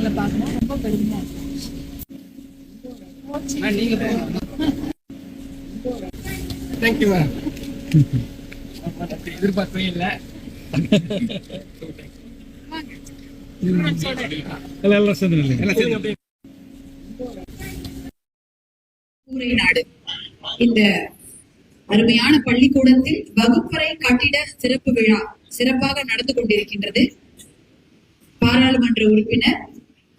உங்களை பார்க்கணும். ரொம்ப பெருமையா இருக்கு நீங்க தேங்க்யூ மேம் எதிர்பார்க்கவே இல்லை. எல்லாம் சேர்ந்து எல்லாம் நாடு இந்த அருமையான பள்ளிக்கூடத்தில் வகுப்பறை கட்டிட சிறப்பு விழா சிறப்பாக நடந்து கொண்டிருக்கின்றது. பாராளுமன்ற உறுப்பினர்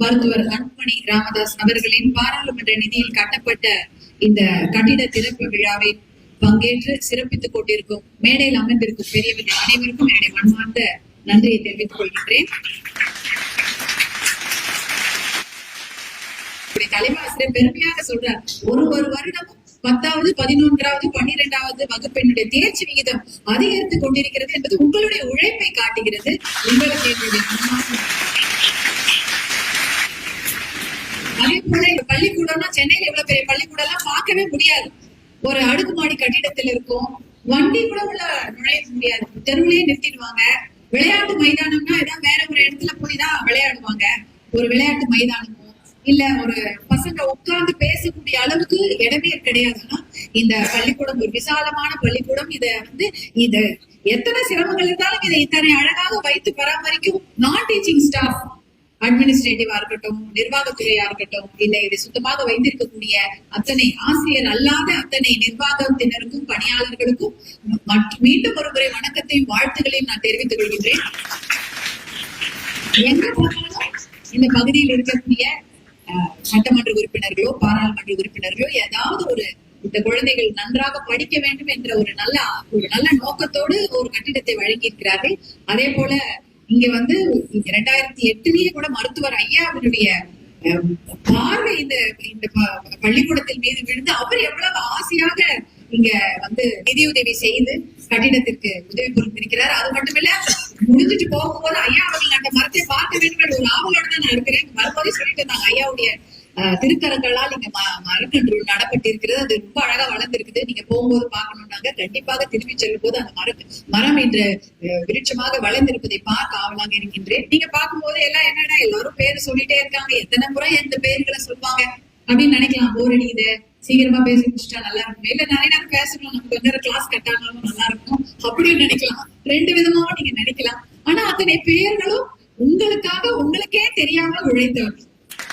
மருத்துவர் அன்புமணி ராமதாஸ் அவர்களின் பாராளுமன்ற நிதியில் கட்டப்பட்ட இந்த கட்டிட திறப்பு விழாவை பங்கேற்று சிறப்பித்துக் கொண்டிருக்கும் மேடையில் அமர்ந்திருக்கும் பெரியவர்கள் அனைவருக்கும் என்னுடைய மனமார்ந்த நன்றியை தெரிவித்துக் கொள்கின்றேன். தலைவாசிரியர் பெருமையாக சொல்றார் ஒரு ஒரு வருடமும் பத்தாவது பதினொன்றாவது பன்னிரெண்டாவது வகுப்பினுடைய தேர்ச்சி விகிதம் அதிகரித்துக் கொண்டிருக்கிறது என்பது உங்களுடைய உழைப்பை காட்டுகிறது. உங்களுக்கு என்னுடைய பள்ளிக்கூடம் அதே போல இந்த பள்ளிக்கூடம்னா சென்னையில இவ்வளவு பெரிய பள்ளிக்கூடம் எல்லாம் பார்க்கவே முடியாது. ஒரு அடுக்குமாடி கட்டிடத்தில் இருக்கும். வண்டி கூட உள்ள நுழைய முடியாது. தெருவுலயே நிறுத்திடுவாங்க. விளையாட்டு மைதானம்னா ஏதாவது வேற ஒரு இடத்துல போய் தான் விளையாடுவாங்க. ஒரு விளையாட்டு மைதானமோ இல்ல ஒரு பசங்க உட்கார்ந்து பேசக்கூடிய அளவுக்கு இடமே கிடையாதுன்னா இந்த பள்ளிக்கூடம் ஒரு விசாலமான பள்ளிக்கூடம். இத வந்து இது எத்தனை சிரமங்கள் இருந்தாலும் இதை இத்தனை அழகாக வைத்து பராமரிக்கும் நான் டீச்சிங் ஸ்டாஃப் அட்மினிஸ்ட்ரேட்டிவா இருக்கட்டும் நிர்வாகத்துறையா இருக்கட்டும் இல்ல இதை சுத்தமாக வைத்திருக்கக்கூடிய அத்தனை ஆசிரியர் அல்லாத அத்தனை நிர்வாகத்தினருக்கும் பணியாளர்களுக்கும் மற்றும் மீண்டும் ஒரு முறை வணக்கத்தையும் வாழ்த்துக்களையும் நான் தெரிவித்துக் கொள்கின்றேன். எங்க போனாலும் இந்த பகுதியில் இருக்கக்கூடிய சட்டமன்ற உறுப்பினர்களோ பாராளுமன்ற உறுப்பினர்களோ ஏதாவது ஒரு இந்த குழந்தைகள் நன்றாக படிக்க வேண்டும் என்ற ஒரு நல்ல ஒரு நல்ல நோக்கத்தோடு ஒரு கட்டிடத்தை வழங்கியிருக்கிறார்கள். அதே போல இங்க வந்து இரண்டாயிரத்தி எட்டுலயே கூட மருத்துவர் ஐயா அவருடைய பார்வை இந்த இந்த ப- மீது விழுந்து அவர் எவ்வளவு ஆசையாக இங்க வந்து நிதியுதவி செய்து கட்டிடத்திற்கு உதவி புரிந்திருக்கிறார். அது மட்டுமில்ல முடிஞ்சிட்டு போகும்போது ஐயா அவர்கள் அந்த மரத்தை பார்க்க வேண்டும் என்ற ஒரு ஆவலோட தான் நான் இருக்கிறேன். வரும்போதே சொல்லிட்டு இருந்தாங்க. ஐயாவுடைய திருக்கரங்களால் இங்க ம- மரக்கன்று நடப்பட்டிருக்கிறது. அது ரொம்ப அழகா வளர்ந்திருக்குது. நீங்க போகும்போது பார்க்கணும்னாங்க. கண்டிப்பாக திரும்பி செல்லும் போது அந்த மரம் மரம் இன்று விருட்சமாக வளர்ந்திருப்பதை பார்க்க ஆவலாக இருக்கின்றேன். நீங்க பார்க்கும்போது எல்லாம் என்னடா எல்லாரும் பேர் சொல்லிட்டே இருக்காங்க. எத்தனை முறை எந்த பேர்களை சொல்லுவாங்க அப்படின்னு நினைக்கலாம். போர் அடிக்குது. சீக்கிரமா பேசி முடிச்சிட்டா நல்லா இருக்கும். இல்ல நிறைய நேரம் பேசணும். நமக்கு வந்து கிளாஸ் கட் ஆனாலும் நல்லா இருக்கும். அப்படின்னு நினைக்கலாம். ரெண்டு விதமாவும் நீங்க நினைக்கலாம். ஆனா அத்தனை பேர்களும் உங்களுக்காக உங்களுக்கே தெரியாம உழைத்தவர்கள்.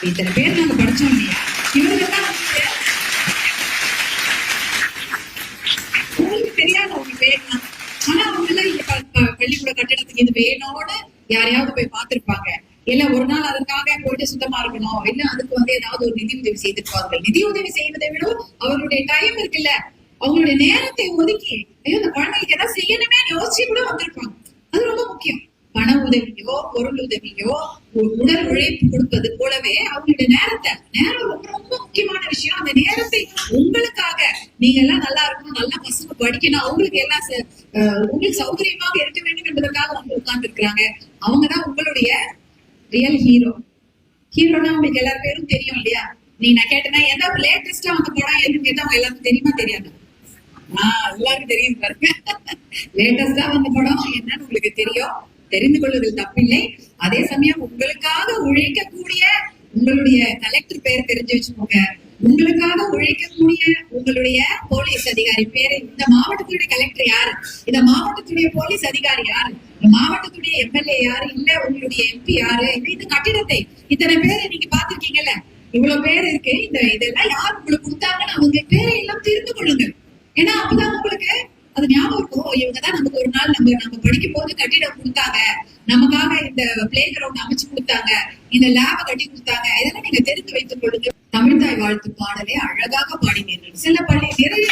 இத்தனை பேர் நாங்க படிச்சோம் இல்லையா? இவர்கள் தான் உங்களுக்கு தெரியாது அவங்க பேர்லாம் ஆனா அவங்க எல்லாம் பள்ளிக்கூட கட்டடத்துக்கு இது வேணும்னு யாரையாவது போய் பார்த்திருப்பாங்க. இல்ல ஒரு நாள் அதற்காக போயிட்டு சுத்தமா இருக்கணும். இல்ல அதுக்கு வந்து ஏதாவது ஒரு நிதி உதவி செய்திருப்பார்கள். நிதி உதவி செய்வதை விட அவர்களுடைய டைம் இருக்குல்ல. அவங்களுடைய நேரத்தை ஒதுக்கி ஐயோ இந்த குழந்தைக்கு ஏதாவது செய்யணுமே யோசிச்சு கூட வந்திருப்பாங்க. அது ரொம்ப முக்கியம். பண உதவியோ பொருள் உதவியோ உடல் உழைப்பு கொடுப்பது போலவே அவங்களுடைய நேரத்தை நேரம் ரொம்ப ரொம்ப முக்கியமான விஷயம். அந்த நேரத்தை உங்களுக்காக நீங்க எல்லாம் நல்லா இருக்கணும் நல்லா பசங்க படிக்கணும் அவங்களுக்கு எல்லாம் உங்களுக்கு சௌகரியமாக இருக்க வேண்டும் என்பதற்காக வந்து உட்கார்ந்து இருக்கிறாங்க அவங்கதான் உங்களுடைய ரியல் ஹீரோ ஹீரோனா உங்களுக்கு எல்லார் பேரும் தெரியும் இல்லையா? நீ நான் கேட்டேன்னா எந்த லேட்டஸ்டா வந்த படம் எதுன்னு கேட்டா அவங்க எல்லாருக்கும் தெரியுமா தெரியாது? ஆஹ் எல்லாருக்கும் தெரியும் பாருங்க. லேட்டஸ்டா வந்த படம் என்னன்னு உங்களுக்கு தெரியும். தெரிந்து கொள்வதில் தப்பில்லை. அதே சமயம் உங்களுக்காக உழைக்கக்கூடிய உங்களுடைய கலெக்டர் பேர் தெரிஞ்சு வச்சுக்கோங்க. உங்களுக்காக உழைக்கக்கூடிய உங்களுடைய போலீஸ் அதிகாரி பேரு இந்த மாவட்டத்துடைய கலெக்டர் யாரு? இந்த மாவட்டத்துடைய போலீஸ் அதிகாரி யாரு? இந்த மாவட்டத்துடைய எம்எல்ஏ யாரு? இல்ல உங்களுடைய எம்பி யாரு? இந்த கட்டிடத்தை இத்தனை பேரை நீங்க பாத்திருக்கீங்கல்ல இவ்வளவு பேர் இருக்கு. இந்த இதெல்லாம் யார் உங்களுக்கு கொடுத்தாங்கன்னு அவங்க பேரை எல்லாம் தெரிந்து கொள்ளுங்கள். ஏன்னா அப்பதான் உங்களுக்கு அது ஞாபகம் இருக்கும். இவங்கதான் நமக்கு ஒரு நாள் நம்ம நம்ம படிக்கும் போது கட்டிடம் கொடுத்தாங்க. நமக்காக இந்த பிளே கிரவுண்ட் அமைச்சு கொடுத்தாங்க. இந்த லேப கட்டி கொடுத்தாங்க. இதெல்லாம் நீங்க தெரிந்து வைத்துக் கொள்ளுங்க தமிழ்தாய் வாழ்த்து பாடலை அழகாக பாடினீர்கள். சில பள்ளி நிறைய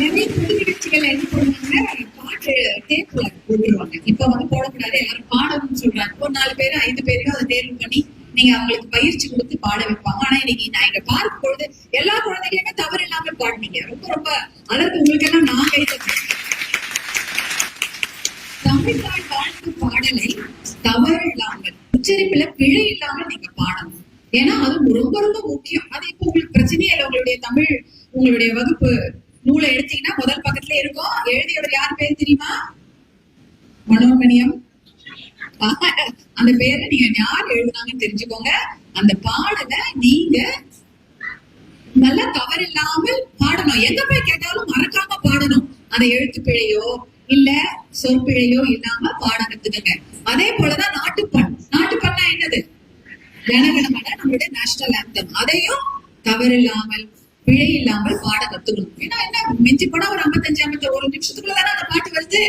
நிறைய புது நிகழ்ச்சிகள் என்ன பண்ணுவாங்க பாட்டு டேப்ல போட்டுருவாங்க. இப்ப வந்து போடக்கூடாது. எல்லாரும் பாடணும்னு சொல்றாங்க. ஒரு நாலு பேரும் ஐந்து பேருக்கு அதை தேர்வு பண்ணி நீங்க அவங்களுக்கு பயிற்சி கொடுத்து பாட வைப்பாங்க. ஆனா இன்னைக்கு நான் இங்க பார்க்கும் பொழுது எல்லா குழந்தைகளுமே தவறு இல்லாம பாடினீங்க ரொம்ப ரொம்ப அதற்கு உங்களுக்கு எல்லாம் நான் கை தட்டுறேன். வாழ்த்து பாடலை தவறு இல்லாமல் உச்சரிப்புல பிழை இல்லாமல் நீங்க பாடணும். ஏன்னா அது ரொம்ப ரொம்ப முக்கியம். அது இப்போ உங்களுக்கு பிரச்சனையே இல்லை. உங்களுடைய தமிழ் உங்களுடைய வகுப்பு நூலை எடுத்தீங்கன்னா முதல் பக்கத்துல இருக்கும். எழுதியவர் யார் பேர் தெரியுமா? மனோன்மணியம் அந்த பேரை நீங்க யார் எழுதுனாங்கன்னு தெரிஞ்சுக்கோங்க. அந்த பாடலை நீங்க நல்லா தவறில்லாமல் பாடணும். எங்க போய் கேட்டாலும் மறக்காம பாடணும். அந்த எழுத்து பிழையோ இல்ல சொற்பிழையோ இல்லாம பாட கத்துக்கங்க அதே போலதான் நாட்டுப்பண். நாட்டுப்பண்ணா என்னது? ஜனகணமன நம்மளுடைய நேஷனல் ஆந்தம் அதையும் தவறில்லாமல் பிழை இல்லாமல் பாட கத்துக்கணும். ஏன்னா என்ன மிஞ்சி போனா ஒரு ஐம்பத்தஞ்சு ஐம்பத்தி ஒரு நிமிஷத்துக்குள்ளதானே அந்த பாட்டு வருது?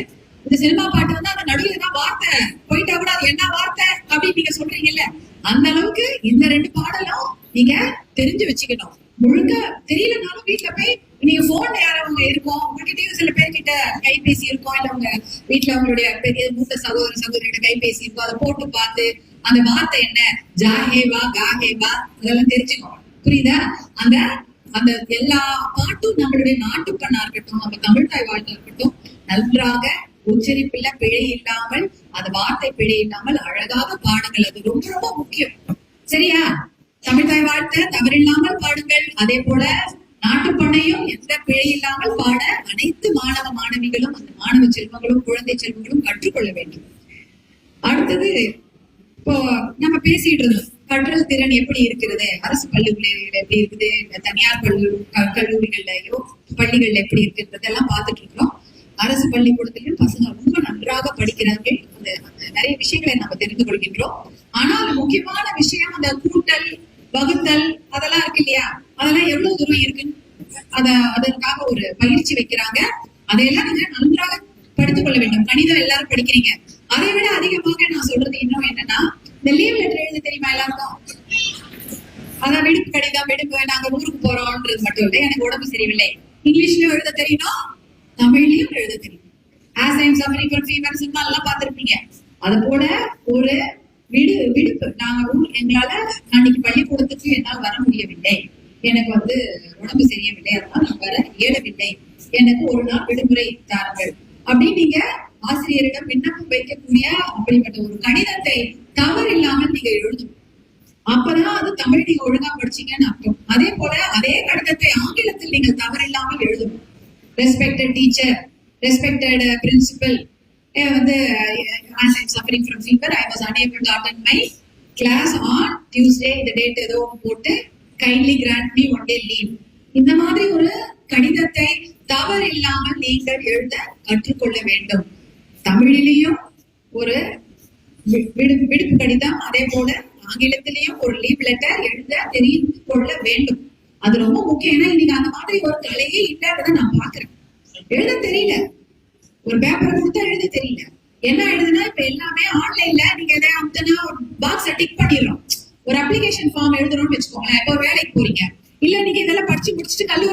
இந்த சினிமா பாட்டு வந்து அந்த நடுவில் தான் வார்த்தை. போயிட்டா கூட அது என்ன வார்த்தை அப்படின்னு நீங்க சொல்றீங்கல்ல? அந்த அளவுக்கு இந்த ரெண்டு பாடலும் நீங்க தெரிஞ்சு வச்சுக்கணும். முழுக்க தெரியலனாலும் வீட்டுல போய் நீங்க போன்ல யாரவங்க இருக்கும் உங்ககிட்டயும் சில பேர்கிட்ட கைபேசி இருக்கும் இல்ல உங்க வீட்டுல உங்களுடைய பெரிய மூத்த சகோதர சகோதரிகிட்ட கைபேசி இருக்கும் அதை போட்டு பார்த்து அந்த வார்த்தை என்ன? ஜாஹேவா காஹேவா அதெல்லாம் தெரிஞ்சுக்கணும். புரியுதா? அந்த அந்த எல்லா பாட்டும் நம்மளுடைய நாட்டுப்பண்ணா இருக்கட்டும் நம்ம தமிழ் தாய் வாழ்த்தா இருக்கட்டும் நன்றாக உச்சரிப்புல பிழை இல்லாமல் அந்த வார்த்தை பிழை இல்லாமல் அழகாக பாடுங்கள். அது ரொம்ப ரொம்ப முக்கியம். சரியா? தமிழ்தாய் வாழ்த்த. தவறில்லாமல் பாடுங்கள். அதே போல நாட்டுப்பண்ணையும் எந்த பிழை இல்லாமல் பாட அனைத்து மாணவ மாணவிகளும் அந்த மாணவ செல்வங்களும் குழந்தை செல்வங்களும் கற்றுக்கொள்ள வேண்டும். அடுத்தது இப்போ நம்ம பேசிட்டு இருந்தோம். கற்றல் திறன் எப்படி இருக்கிறது? அரசு பள்ளிகளில் எப்படி இருக்குது? தனியார் பள்ளி க- கல்லூரிகள்லயோ பள்ளிகள்ல எப்படி இருக்குன்றதெல்லாம் பார்த்துட்டு இருக்கிறோம். அரசு பள்ளிக்கூடத்திலும் பசங்க ரொம்ப நன்றாக படிக்கிறார்கள் அந்த நிறைய விஷயங்களை நம்ம தெரிந்து கொள்கின்றோம். ஆனால் முக்கியமான விஷயம் அந்த கூட்டல் வகுத்தல் அதெல்லாம் இருக்கு இல்லையா? அதெல்லாம் எவ்வளவு தூரம் இருக்குன்னு அத அதற்காக ஒரு பயிற்சி வைக்கிறாங்க. அதையெல்லாம் நீங்க நன்றாக படித்துக் கொள்ள வேண்டும். கணிதம் எல்லாரும் படிக்கிறீங்க. அதை விட அதிகமாக நான் சொல்றது இன்னும் என்னன்னா இந்த லீவ் லெட்டர் எழுத தெரியுமா எல்லாருக்கும்? அதான் விடுப்பு கடிதம் விடுப்பு நாங்க ஊருக்கு போறோம்ன்றது மட்டும் இல்லை எனக்கு உடம்பு சரியில்லை. இங்கிலீஷ்லயும் எழுத தெரியணும் தமிழ்லயும் எழுத தெரியும் ஆஸ் ஐம் சஃபரிங் ஃபீவர் எல்லாம் அது போல ஒரு விடு விடுப்பு. நாங்க எங்களால அன்னைக்கு பள்ளிக்கூடத்துக்கு என்னால் வர முடியவில்லை. எனக்கு வந்து உடம்பு சரியவில்லை அதனால நான் வர இயலவில்லை. எனக்கு ஒரு நாள் விடுமுறை தாருங்கள். அப்படின்னு நீங்க ஆசிரியரிடம் விண்ணப்பம் வைக்கக்கூடிய அப்படிப்பட்ட ஒரு கடிதத்தை தவறு இல்லாமல் நீங்க எழுதணும். அப்பதான் அது தமிழ் நீங்க ஒழுங்கா படிச்சீங்கன்னு அர்த்தம். அதே போல அதே கடிதத்தை ஆங்கிலத்தில் நீங்கள் தவறு ரெஸ்பெக்டட் டீச்சர் ரெஸ்பெக்டட் பிரின்சிபல் வந்து as I'm suffering from fever I was unable to attend my class on Tuesday இந்த டேட் ஏதோ போட்டு kindly grant me one day leave இந்த மாதிரி ஒரு கடிதத்தை தவறு இல்லாமல் நீங்கள் எழுத கற்றுக்கொள்ள வேண்டும். தமிழிலையும் ஒரு வி- விடுப்பு கடிதம் அதே போல ஆங்கிலத்திலையும் ஒரு லீவ் லெட்டர் எழுத தெரிந்து கொள்ள வேண்டும். அது ரொம்ப முக்கியம். ஏன்னா இன்னைக்கு அந்த மாதிரி ஒரு கலையே இல்லாததை நான் பாக்குறேன் எழுத தெரியல. ஒரு பேப்பர் கொடுத்தா எழுத தெரியல. என்ன எழுதுனா இப்ப எல்லாமே ஆன்லைன்ல நீங்க எதாவது ஒரு பாக்ஸ டிக் பண்ணிடுறோம் ஒரு அப்ளிகேஷன் ஃபார்ம் எழுதுறோம்னு வச்சுக்கோங்களேன். இப்போ ஒரு வேலைக்கு போறீங்க. இல்ல நீங்க இதெல்லாம் படிச்சு முடிச்சுட்டு கல்லூரி